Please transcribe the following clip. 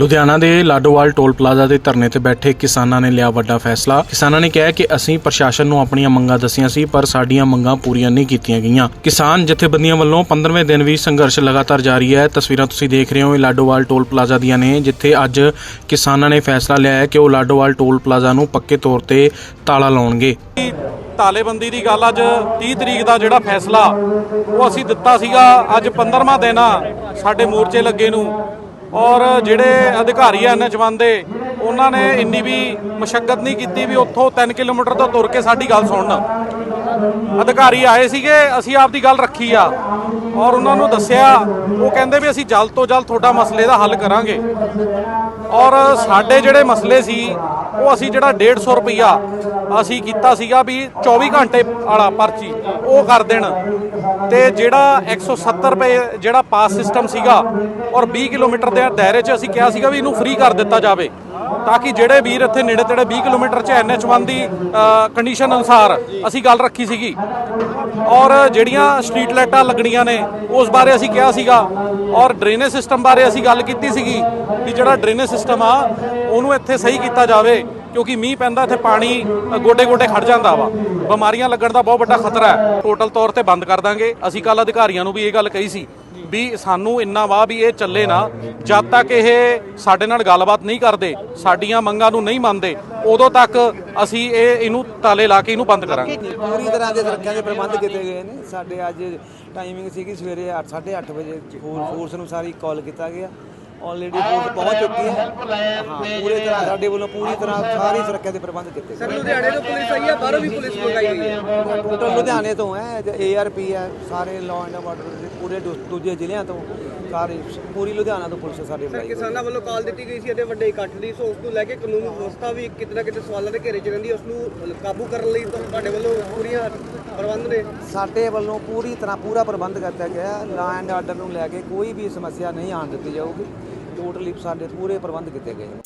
ਲੁਧਿਆਣਾ ਦੇ Ladowal toll plaza ਦੇ ਧਰਨੇ ਤੇ ਬੈਠੇ ਕਿਸਾਨਾਂ ਨੇ ਲਿਆ ਵੱਡਾ ਫੈਸਲਾ। ਕਿਸਾਨਾਂ ਨੇ ਕਿਹਾ ਕਿ ਅਸੀਂ ਪ੍ਰਸ਼ਾਸਨ ਨੂੰ ਆਪਣੀਆਂ ਮੰਗਾਂ ਦੱਸੀਆਂ ਸੀ, ਪਰ ਸਾਡੀਆਂ ਮੰਗਾਂ ਪੂਰੀਆਂ ਨਹੀਂ ਕੀਤੀਆਂ ਗਈਆਂ। ਕਿਸਾਨ ਜਥੇਬੰਦੀਆਂ ਵੱਲੋਂ 15ਵੇਂ ਦਿਨ ਵੀ ਸੰਘਰਸ਼ ਲਗਾਤਾਰ ਜਾਰੀ ਹੈ। ਤਸਵੀਰਾਂ ਤੁਸੀਂ ਦੇਖ ਰਹੇ ਹੋ ਇਹ ਲਾਡੋਵਾਲ ਟੋਲ ਪਲਾਜ਼ਾ ਦੀਆਂ ਨੇ, ਜਿੱਥੇ ਅੱਜ ਕਿਸਾਨਾਂ ਨੇ ਫੈਸਲਾ ਲਿਆ ਹੈ ਕਿ ਉਹ ਲਾਡੋਵਾਲ ਟੋਲ ਪਲਾਜ਼ਾ ਨੂੰ ਪੱਕੇ ਤੌਰ ਤੇ ਤਾਲਾ ਲਾਉਣਗੇ। ਤਾਲੇਬੰਦੀ ਦੀ ਗੱਲ ਅੱਜ 30 ਤਰੀਕ ਦਾ ਜਿਹੜਾ ਫੈਸਲਾ, ਉਹ ਅਸੀਂ ਦਿੱਤਾ ਸੀਗਾ। ਅੱਜ 15ਵਾਂ ਦਿਨ ਆ ਸਾਡੇ ਮੋਰਚੇ ਲੱਗੇ ਨੂੰ। ਔਰ ਜਿਹੜੇ ਅਧਿਕਾਰੀ ਆ ਐਨਐਚ1 ਦੇ, ਉਹਨਾਂ ਨੇ ਇੰਨੀ ਵੀ ਮਸ਼ੱਕਤ ਨਹੀਂ ਕੀਤੀ ਵੀ ਉੱਥੋਂ 3 ਕਿਲੋਮੀਟਰ ਤੋਂ ਤੁਰ ਕੇ ਸਾਡੀ ਗੱਲ ਸੁਣਨ। ਅਧਿਕਾਰੀ ਆਏ ਸੀਗੇ, ਅਸੀਂ ਆਪ ਦੀ ਗੱਲ ਰੱਖੀ ਆ। ਔਰ ਉਹਨਾਂ ਨੂੰ ਦੱਸਿਆ, ਉਹ ਕਹਿੰਦੇ ਵੀ ਅਸੀਂ ਜਲਦ ਤੋਂ ਜਲਦ ਤੁਹਾਡਾ ਮਸਲੇ ਦਾ ਹੱਲ ਕਰਾਂਗੇ। ਔਰ ਸਾਡੇ ਜਿਹੜੇ ਮਸਲੇ ਸੀ, ਉਹ ਅਸੀਂ ਜਿਹੜਾ 150 ਰੁਪਈਆ ਅਸੀਂ ਕੀਤਾ ਸੀਗਾ ਵੀ 24 ਘੰਟੇ ਵਾਲਾ ਪਰਚੀ, ਉਹ ਕਰ ਦੇਣ। ਤੇ ਜਿਹੜਾ 170 ਰੁਪਏ ਜਿਹੜਾ ਪਾਸ ਸਿਸਟਮ ਸੀਗਾ ਔਰ 20 ਕਿਲੋਮੀਟਰ ਦੇ ਦਾਇਰੇ 'ਚ ਅਸੀਂ ਕਿਹਾ ਸੀਗਾ ਵੀ ਇਹਨੂੰ ਫ੍ਰੀ ਕਰ ਦਿੱਤਾ ਜਾਵੇ, ਤਾਂ ਕਿ ਜਿਹੜੇ ਵੀਰ ਇੱਥੇ ਨੇੜੇ ਤੇੜੇ 20 ਕਿਲੋਮੀਟਰ 'ਚ NH1 ਦੀ ਕੰਡੀਸ਼ਨ ਅਨੁਸਾਰ ਅਸੀਂ ਗੱਲ ਰੱਖੀ ਸੀਗੀ। ਔਰ ਜਿਹੜੀਆਂ ਸਟਰੀਟ ਲਾਈਟਾਂ ਲੱਗਣੀਆਂ ਨੇ, ਉਸ ਬਾਰੇ ਅਸੀਂ ਕਿਹਾ ਸੀਗਾ। ਔਰ ਡਰੇਨੇਜ ਸਿਸਟਮ ਬਾਰੇ ਅਸੀਂ ਗੱਲ ਕੀਤੀ ਸੀਗੀ ਕਿ ਜਿਹੜਾ ਡਰੇਨੇਜ ਸਿਸਟਮ ਆ, ਉਹਨੂੰ ਇੱਥੇ ਸਹੀ ਕੀਤਾ ਜਾਵੇ। ਕਿਉਂਕਿ ਮੀਂਹ ਪੈਂਦਾ, ਇੱਥੇ ਪਾਣੀ ਗੋਡੇ ਗੋਡੇ ਖੜ ਜਾਂਦਾ ਵਾ। ਬਿਮਾਰੀਆਂ ਲੱਗਣ ਦਾ ਬਹੁਤ ਵੱਡਾ ਖਤਰਾ ਹੈ। ਟੋਟਲ ਤੌਰ ਤੇ ਬੰਦ ਕਰ ਦਾਂਗੇ। ਅਸੀਂ ਕੱਲ ਅਧਿਕਾਰੀਆਂ ਨੂੰ ਵੀ ਇਹ ਗੱਲ ਕਹੀ ਸੀ ਵੀ ਸਾਨੂੰ ਇੰਨਾ ਵਾ ਵੀ ਇਹ ਚੱਲੇ ਨਾ, ਜਦ ਤੱਕ ਇਹ ਸਾਡੇ ਨਾਲ ਗੱਲਬਾਤ ਨਹੀਂ ਕਰਦੇ, ਸਾਡੀਆਂ ਮੰਗਾਂ ਨੂੰ ਨਹੀਂ ਮੰਨਦੇ, ਉਦੋਂ ਤੱਕ ਅਸੀਂ ਇਹ, ਇਹਨੂੰ ਤਾਲੇ ਲਾ ਕੇ ਇਹਨੂੰ ਬੰਦ ਕਰਾਂਗੇ। ਪੂਰੀ ਤਰ੍ਹਾਂ ਦੇ ਸੁਰੱਖਿਆ ਦੇ ਪ੍ਰਬੰਧ ਕੀਤੇ ਗਏ ਨੇ। ਸਾਡੇ ਅੱਜ ਟਾਈਮਿੰਗ ਸੀਗੀ ਸਵੇਰੇ 8:30 ਵਜੇ ਫੋਰਸ ਨੂੰ ਸਾਰੀ ਕਾਲ ਕੀਤਾ ਗਿਆ। ਆਲਰੇਡੀ ਪਹੁੰਚ ਚੁੱਕੀ ਹੈ। ਪੂਰੇ ਤਰ੍ਹਾਂ ਸਾਡੇ ਵੱਲੋਂ ਪੂਰੀ ਤਰ੍ਹਾਂ ਸਾਰੀ ਸੁਰੱਖਿਆ ਦੇ ਪ੍ਰਬੰਧ ਕੀਤੇ ਗਏ। ਲੁਧਿਆਣੇ ਤੋਂ ਪੁਲਿਸ ਆਈ ਹੈ ਬਾਹਰੋਂ ਵੀ ਪੁਲਿਸ ਮੰਗਾਈ ਹੋਈ ਹੈ? ਟੋਟਲ ਲੁਧਿਆਣੇ ਤੋਂ ਹੈ ਏਆਰਪੀ ਹੈ ਸਾਰੇ ਲਾਅ ਐਂਡ ਆਰਡਰ ਦੇ ਪੂਰੇ ਦੂ- ਦੂਜੇ ਜ਼ਿਲ੍ਹਿਆਂ ਤੋਂ। ਸਾਰੇ ਪੂਰੀ ਲੁਧਿਆਣਾ ਤੋਂ ਪੁਲਿਸ ਸਾਡੇ ਸਰ ਬੁਲਾਈ। ਕਿਸਾਨਾਂ ਵੱਲੋਂ ਕਾਲ ਦਿੱਤੀ ਗਈ ਸੀ ਇਹਦੇ ਵੱਡੇ ਇਕੱਠ ਦੀ ਸੋ ਉਸ ਨੂੰ ਲੈ ਕੇ ਕਾਨੂੰਨ ਵਿਵਸਥਾ ਵੀ ਕਿਤੇ ਨਾ ਕਿਤੇ ਸਵਾਲਾਂ ਦੇ ਘੇਰੇ 'ਚ ਰਹਿੰਦੀ ਉਸ ਨੂੰ ਕਾਬੂ ਕਰਨ ਲਈ ਤੁਹਾਡੇ ਵੱਲੋਂ ਪੂਰੀਆਂ ਪ੍ਰਬੰਧ ਨੇ? ਸਾਡੇ ਵੱਲੋਂ ਪੂਰੀ ਤਰ੍ਹਾਂ ਪੂਰਾ ਪ੍ਰਬੰਧ ਕੀਤਾ ਗਿਆ ਲਾਅ ਐਂਡ ਆਰਡਰ ਨੂੰ ਲੈ ਕੇ ਕੋਈ ਵੀ ਸਮੱਸਿਆ ਨਹੀਂ ਆਉਣ ਦਿੱਤੀ ਜਾਊਗੀ। ਟੋਟਲੀ ਸਾਡੇ ਪੂਰੇ ਪ੍ਰਬੰਧ ਕੀਤੇ ਗਏ ਨੇ।